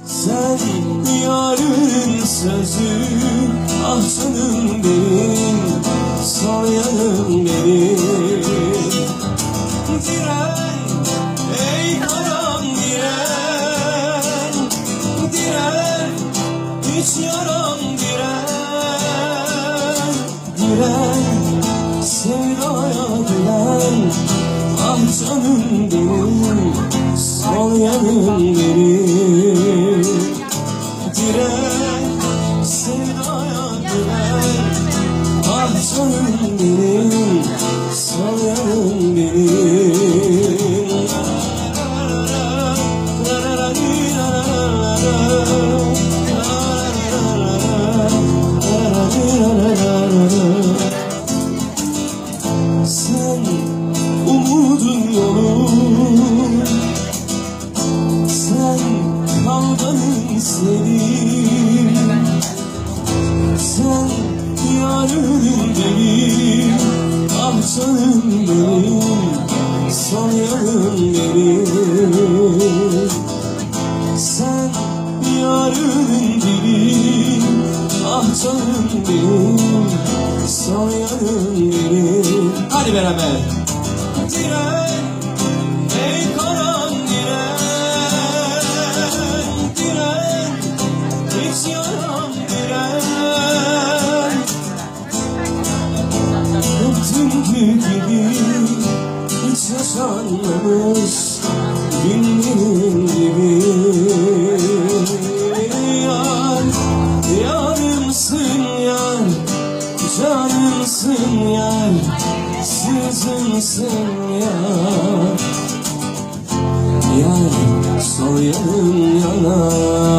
Sen yarın sözü Ah canım benim Sol yanım benim. Diren Ey karam diren Diren Hiç yaram diren. Diren Sevdaya diren Ah canım benim Sol yanım Diren Sevdaya diren. Ah canım benim benim. Sen umudun yolun kavganın senin Sen yarın benim canım benim Son yanım benim. Sen yarın benim canım benim Son yanım benim. Hadi beraber. Diren gibi Hiç yaşanmamış Günlerin gibi Yar Yarımsın yar Canımsın yar Sızımsın yar Yar sol yanım yanar